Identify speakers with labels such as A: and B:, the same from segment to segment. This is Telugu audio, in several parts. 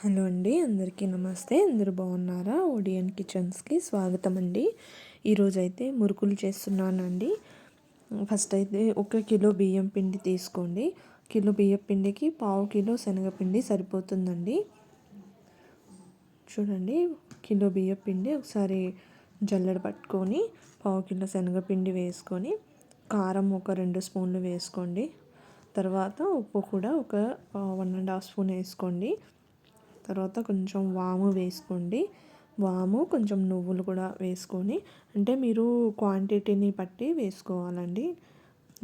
A: హలో అండి అందరికీ నమస్తే. అందరూ బాగున్నారా? ఓడియన్ కిచెన్స్కి స్వాగతం అండి ఈరోజు అయితే మురుకులు చేస్తున్నానండి. ఫస్ట్ అయితే ఒక కిలో బియ్యం పిండి తీసుకోండి. కిలో బియ్యం పిండికి పావు కిలో శనగపిండి సరిపోతుందండి. చూడండి కిలో బియ్యం పిండి ఒకసారి జల్లెడ పట్టుకొని పావు కిలో శనగపిండి వేసుకొని కారం ఒక రెండు స్పూన్లు వేసుకోండి. తర్వాత ఉప్పు కూడా ఒక వన్ అండ్ హాఫ్ స్పూన్ వేసుకోండి. తర్వాత కొంచెం వాము వేసుకోండి. వాము కొంచెం నువ్వులు కూడా వేసుకొని అంటే మీరు క్వాంటిటీని బట్టి వేసుకోవాలండి.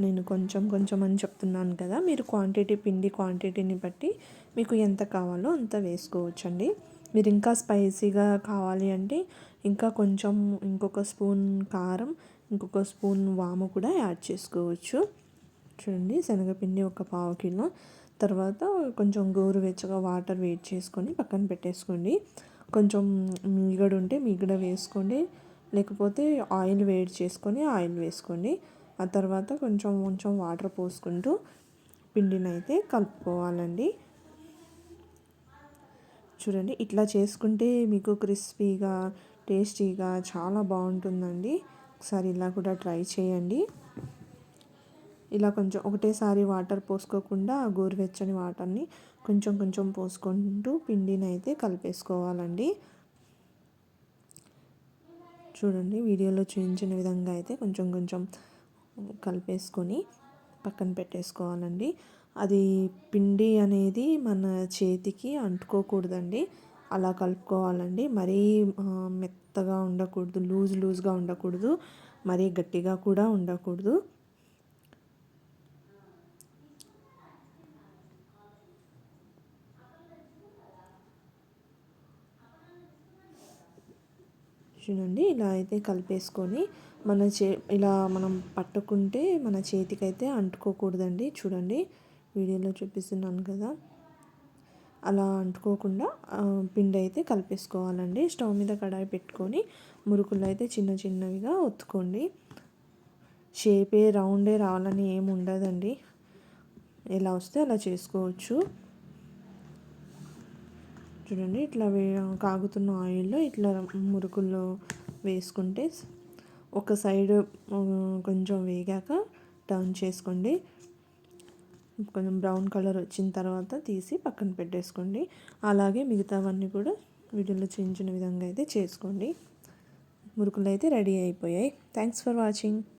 A: నేను కొంచెం కొంచెం అని చెప్తున్నాను కదా మీరు క్వాంటిటీ పిండి క్వాంటిటీని బట్టి మీకు ఎంత కావాలో అంత వేసుకోవచ్చండి. మీరు ఇంకా స్పైసీగా కావాలి అంటే ఇంకా కొంచెం ఇంకొక స్పూన్ కారం ఇంకొక స్పూన్ వాము కూడా యాడ్ చేసుకోవచ్చు. చూడండి శనగపిండి ఒక పావు కిలో. తర్వాత కొంచెం గోరువెచ్చగా వాటర్ వేడి చేసుకొని పక్కన పెట్టేసుకోండి. కొంచెం మీగడ ఉంటే మీగడ వేసుకోండి. లేకపోతే ఆయిల్ వేడి చేసుకొని ఆయిల్ వేసుకోండి. ఆ తర్వాత కొంచెం కొంచెం వాటర్ పోసుకుంటూ పిండిని అయితే కలుపుకోవాలండి. చూడండి ఇట్లా చేసుకుంటే మీకు క్రిస్పీగా టేస్టీగా చాలా బాగుంటుందండి. ఒకసారి ఇలా కూడా ట్రై చేయండి. ఇలా కొంచెం ఒకటేసారి వాటర్ పోసుకోకుండా గోరువెచ్చని వాటర్ని కొంచెం కొంచెం పోసుకుంటూ పిండిని అయితే కలిపేసుకోవాలండి. చూడండి వీడియోలో చూపించిన విధంగా అయితే కొంచెం కొంచెం కలిపేసుకొని పక్కన పెట్టేసుకోవాలండి. అది పిండి అనేది మన చేతికి అంటుకోకూడదండి. అలా కలుపుకోవాలండి. మరీ మెత్తగా ఉండకూడదు లూజ్ లూజ్గా ఉండకూడదు. మరీ గట్టిగా కూడా ఉండకూడదు. చూడండి ఇలా అయితే కలిపేసుకొని మన చే ఇలా మనం పట్టుకుంటే మన చేతికైతే అంటుకోకూడదండి. చూడండి వీడియోలో చూపిస్తున్నాను కదా. అలా అంటుకోకుండా పిండి అయితే కలిపేసుకోవాలండి. స్టవ్ మీద కడాయి పెట్టుకొని మురుకులు అయితే చిన్న చిన్నవిగా ఒత్తుకోండి. షేపే రౌండే రావాలని ఏమి ఉండదండి ఎలా వస్తే అలా చేసుకోవచ్చు. చూడండి ఇట్లా వే కాగుతున్న ఆయిల్లో ఇట్లా మురుకుల్లో వేసుకుంటే ఒక సైడ్ కొంచెం వేగాక టర్న్ చేసుకోండి. కొంచెం బ్రౌన్ కలర్ వచ్చిన తర్వాత తీసి పక్కన పెట్టేసుకోండి. అలాగే మిగతావన్నీ కూడా వీడియోలో చేయించిన విధంగా అయితే చేసుకోండి. మురుకులు అయితే రెడీ అయిపోయాయి. Thanks for watching